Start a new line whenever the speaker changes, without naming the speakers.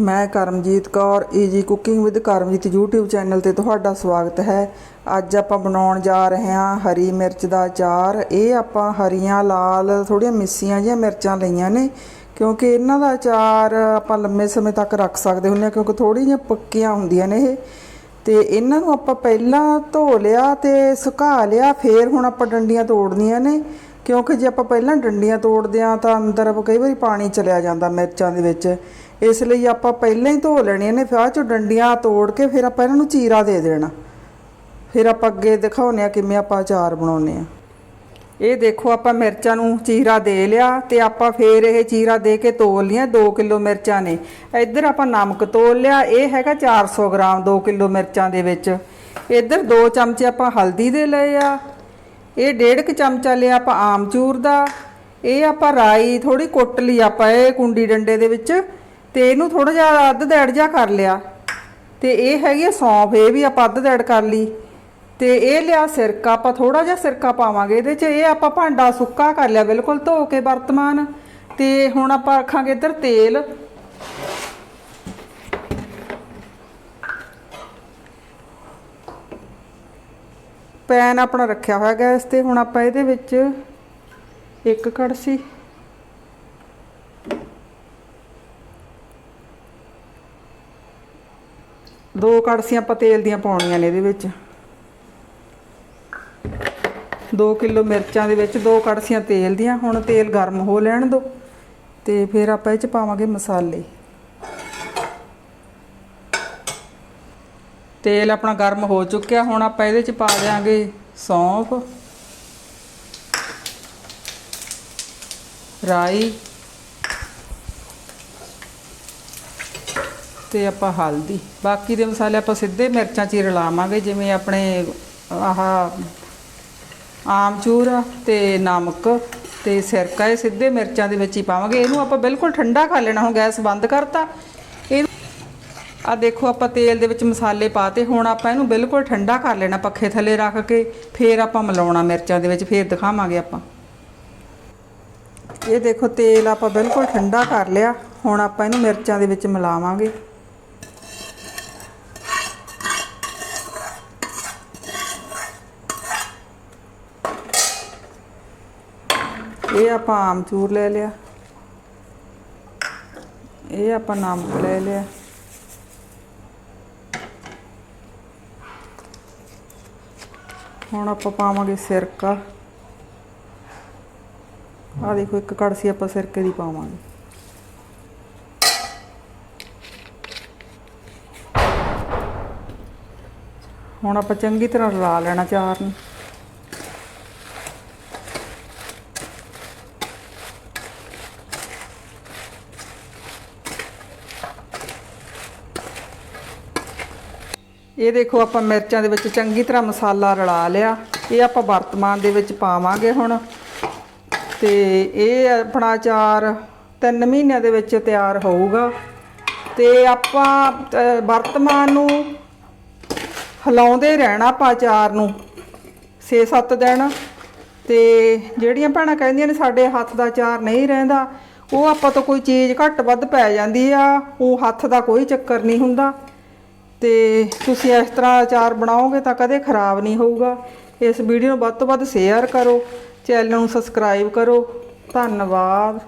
ਮੈਂ Karamjeet Kaur easy cooking with Karamjeet YouTube channel ਤੇ ਤੁਹਾਡਾ ਸਵਾਗਤ ਹੈ। ਅੱਜ ਆਪਾਂ ਬਣਾਉਣ ਜਾ ਰਹੇ ਹਾਂ ਹਰੀ ਮਿਰਚ ਦਾ ਅਚਾਰ। ਇਹ ਆਪਾਂ ਹਰੀਆਂ, ਲਾਲ ਥੋੜੀਆਂ ਮਿੱਸੀਆਂ ਜਿਹੀਆਂ ਮਿਰਚਾਂ ਲਈਆਂ ਨੇ, ਕਿਉਂਕਿ ਇਹਨਾਂ ਦਾ ਅਚਾਰ ਆਪਾਂ ਲੰਮੇ ਸਮੇਂ ਤੱਕ ਰੱਖ ਸਕਦੇ ਹੁੰਦੇ ਹਾਂ, ਕਿਉਂਕਿ ਥੋੜ੍ਹੀਆਂ ਜਿਹੀਆਂ ਪੱਕੀਆਂ ਹੁੰਦੀਆਂ ਨੇ ਇਹ। ਤੇ ਇਹਨਾਂ ਨੂੰ ਆਪਾਂ ਪਹਿਲਾਂ ਧੋ ਲਿਆ ਤੇ ਸੁਕਾ ਲਿਆ, ਫੇਰ ਹੁਣ ਆਪਾਂ ਡੰਡੀਆਂ ਤੋੜਨੀਆਂ ਨੇ, ਕਿਉਂਕਿ ਜੇ ਆਪਾਂ ਪਹਿਲਾਂ ਡੰਡੀਆਂ ਤੋੜਦੇ ਆ ਤਾਂ ਅੰਦਰ ਕਈ ਵਾਰੀ ਪਾਣੀ ਚਲਿਆ ਜਾਂਦਾ ਮਿਰਚਾਂ ਦੇ ਵਿੱਚ। ਇਸ ਲਈ ਆਪਾਂ ਪਹਿਲਾਂ ਹੀ ਧੋ ਲੈਣੀਆਂ ਨੇ, ਫਿਰ ਬਾਅਦ ਚੋਂ ਡੰਡੀਆਂ ਤੋੜ ਕੇ ਫਿਰ ਆਪਾਂ ਇਹਨਾਂ ਨੂੰ ਚੀਰਾ ਦੇ ਦੇਣਾ। ਫਿਰ ਆਪਾਂ ਅੱਗੇ ਦਿਖਾਉਂਦੇ ਆ ਕਿਵੇਂ ਆਪਾਂ ਅਚਾਰ ਬਣਾਉਂਦੇ ਆ ਇਹ ਦੇਖੋ ਆਪਾਂ ਮਿਰਚਾਂ ਨੂੰ ਚੀਰਾ ਦੇ ਲਿਆ ਤੇ ਆਪਾਂ ਫੇਰ ਇਹ ਚੀਰਾ ਦੇ ਕੇ ਤੋਲ ਲਿਆ 2 ਕਿਲੋ ਮਿਰਚਾਂ ਨੇ। ਇੱਧਰ ਆਪਾਂ ਨਮਕ ਤੋਲ ਲਿਆ, ਇਹ ਹੈਗਾ 400 ਗ੍ਰਾਮ 2 ਕਿਲੋ ਮਿਰਚਾਂ ਦੇ ਵਿੱਚ। ਇੱਧਰ 2 ਚਮਚੇ ਆਪਾਂ ਹਲਦੀ ਦੇ ਲਏ ਆ। ਇਹ ਡੇਢ ਕੁ ਚਮਚਾ ਲਿਆ ਆਪਾਂ ਆਮਚੂਰ ਦਾ। ਇਹ ਆਪਾਂ ਰਾਈ ਥੋੜੀ ਕੁੱਟ ਲਈ ਆਪਾਂ, ਇਹ ਕੁੰਡੀ ਡੰਡੇ ਦੇ ਵਿੱਚ। ਤੇ ਇਹਨੂੰ ਥੋੜਾ ਜਿਹਾ ਅੱਧ ਦੈੜ ਜਿਹਾ ਕਰ ਲਿਆ। ਤੇ ਇਹ ਹੈਗੀ ਆ ਸੌਂਫ, ਇਹ ਵੀ ਆਪਾਂ ਅੱਧ ਦੈੜ ਕਰ ਲਈ। ਤੇ ਇਹ ਲਿਆ ਸਿਰਕਾ, ਆਪਾਂ ਥੋੜਾ ਜਿਹਾ ਸਿਰਕਾ ਪਾਵਾਂਗੇ। ਇਹਦੇ 'ਚ ਇਹ ਆਪਾਂ ਭਾਂਡਾ ਸੁੱਕਾ ਕਰ ਲਿਆ, ਬਿਲਕੁਲ ਧੋ ਕੇ ਵਰਤਮਾਨ। ਤੇ ਹੁਣ ਆਪਾਂ ਰੱਖਾਂਗੇ ਇੱਧਰ ਤੇਲ। ਪੈਨ ਆਪਣਾ ਰੱਖਿਆ ਹੋਇਆ ਗੈਸ ਤੇ, ਹੁਣ ਆਪਾਂ ਇਹਦੇ ਵਿੱਚ ਇੱਕ ਕੜਸੀ ਦੋ ਕੜਸੀਆਂ ਆਪਾਂ ਤੇਲ ਦੀਆਂ ਪਾਉਣੀਆਂ ਨੇ ਇਹਦੇ ਵਿੱਚ। 2 ਕਿਲੋ ਮਿਰਚਾਂ ਦੇ ਵਿੱਚ ਦੋ ਕੜਸੀਆਂ ਤੇਲ ਦੀਆਂ, ਹੁਣ ਤੇਲ ਗਰਮ ਹੋ ਲੈਣ ਦਿਓ ਤੇ ਫਿਰ ਆਪਾਂ ਇਹ ਚ ਪਾਵਾਂਗੇ ਮਸਾਲੇ। ਤੇਲ ਆਪਣਾ ਗਰਮ ਹੋ ਚੁੱਕਿਆ, ਹੁਣ ਆਪਾਂ ਇਹਦੇ ਚ ਪਾ ਦਿਆਂਗੇ ਸੌਂਫ, ਰਾਈ ਤੇ ਆਪਾਂ ਹਲਦੀ। ਬਾਕੀ ਦੇ ਮਸਾਲੇ ਆਪਾਂ ਸਿੱਧੇ ਮਿਰਚਾਂ 'ਚ ਹੀ ਰਲਾਵਾਂਗੇ, ਜਿਵੇਂ ਆਪਣੇ ਆਹ ਆਮਚੂਰ ਤੇ ਨਮਕ ਤੇ ਸਿਰਕਾ, ਇਹ ਸਿੱਧੇ ਮਿਰਚਾਂ ਦੇ ਵਿੱਚ ਹੀ ਪਾਵਾਂਗੇ। ਇਹਨੂੰ ਆਪਾਂ ਬਿਲਕੁਲ ਠੰਡਾ ਕਰ ਲੈਣਾ, ਹੁਣ ਗੈਸ ਬੰਦ ਕਰਤਾ। ਇਹ ਆ ਦੇਖੋ, ਆਪਾਂ ਤੇਲ ਦੇ ਵਿੱਚ ਮਸਾਲੇ ਪਾਤੇ, ਹੁਣ ਆਪਾਂ ਇਹਨੂੰ ਬਿਲਕੁਲ ਠੰਡਾ ਕਰ ਲੈਣਾ ਪੱਖੇ ਥੱਲੇ ਰੱਖ ਕੇ। ਫੇਰ ਆਪਾਂ ਮਿਲਾਉਣਾ ਮਿਰਚਾਂ ਦੇ ਵਿੱਚ, ਫੇਰ ਦਿਖਾਵਾਂਗੇ ਆਪਾਂ। ਇਹ ਦੇਖੋ, ਤੇਲ ਆਪਾਂ ਬਿਲਕੁਲ ਠੰਡਾ ਕਰ ਲਿਆ। ਹੁਣ ਆਪਾਂ ਇਹਨੂੰ ਮਿਰਚਾਂ ਦੇ ਵਿੱਚ ਮਿਲਾਵਾਂਗੇ। ਇਹ ਆਪਾਂ ਆਮਚੂਰ ਲੈ ਲਿਆ। ਇਹ ਆਪਾਂ ਨਮਕ ਲੈ ਲਿਆ। ਹੁਣ ਆਪਾਂ ਪਾਵਾਂਗੇ ਸਿਰਕਾ। ਆ ਦੇਖੋ, ਇੱਕ ਕੜਸੀ ਆਪਾਂ ਸਿਰਕੇ ਦੀ ਪਾਵਾਂਗੇ। ਹੁਣ ਆਪਾਂ ਚੰਗੀ ਤਰ੍ਹਾਂ ਰਲਾ ਲੈਣਾ ਚਾਰ ਨੂੰ। ਇਹ ਦੇਖੋ ਆਪਾਂ ਮਿਰਚਾਂ ਦੇ ਵਿੱਚ ਚੰਗੀ ਤਰ੍ਹਾਂ ਮਸਾਲਾ ਰਲਾ ਲਿਆ। ਇਹ ਆਪਾਂ ਵਰਤਮਾਨ ਦੇ ਵਿੱਚ ਪਾਵਾਂਗੇ ਹੁਣ। ਤੇ ਇਹ ਆਪਣਾ ਅਚਾਰ 3 ਮਹੀਨਿਆਂ ਦੇ ਵਿੱਚ ਤਿਆਰ ਹੋਊਗਾ। ਤੇ ਆਪਾਂ ਵਰਤਮਾਨ ਨੂੰ ਹਿਲਾਉਂਦੇ ਰਹਿਣਾ ਆਪਾਂ ਅਚਾਰ ਨੂੰ 6-7 ਦਿਨ। ਤੇ ਜਿਹੜੀਆਂ ਭੈਣਾਂ ਕਹਿੰਦੀਆਂ ਨੇ ਸਾਡੇ ਹੱਥ ਦਾ ਅਚਾਰ ਨਹੀਂ ਰਹਿੰਦਾ, ਉਹ ਆਪਾਂ ਤੋਂ ਕੋਈ ਚੀਜ਼ ਘੱਟ ਵੱਧ ਪੈ ਜਾਂਦੀ ਆ। ਉਹ ਹੱਥ ਦਾ ਕੋਈ ਚੱਕਰ ਨਹੀਂ ਹੁੰਦਾ। ਤੇ ਤੁਸੀਂ ਇਸ ਤਰ੍ਹਾਂ ਅਚਾਰ ਬਣਾਓਗੇ ਤਾਂ ਕਦੇ ਖਰਾਬ ਨਹੀਂ ਹੋਊਗਾ। ਇਸ ਵੀਡੀਓ ਨੂੰ ਵੱਧ ਤੋਂ ਵੱਧ ਸ਼ੇਅਰ ਕਰੋ ਚੈਨਲ ਨੂੰ ਸਬਸਕ੍ਰਾਈਬ ਕਰੋ। ਧੰਨਵਾਦ।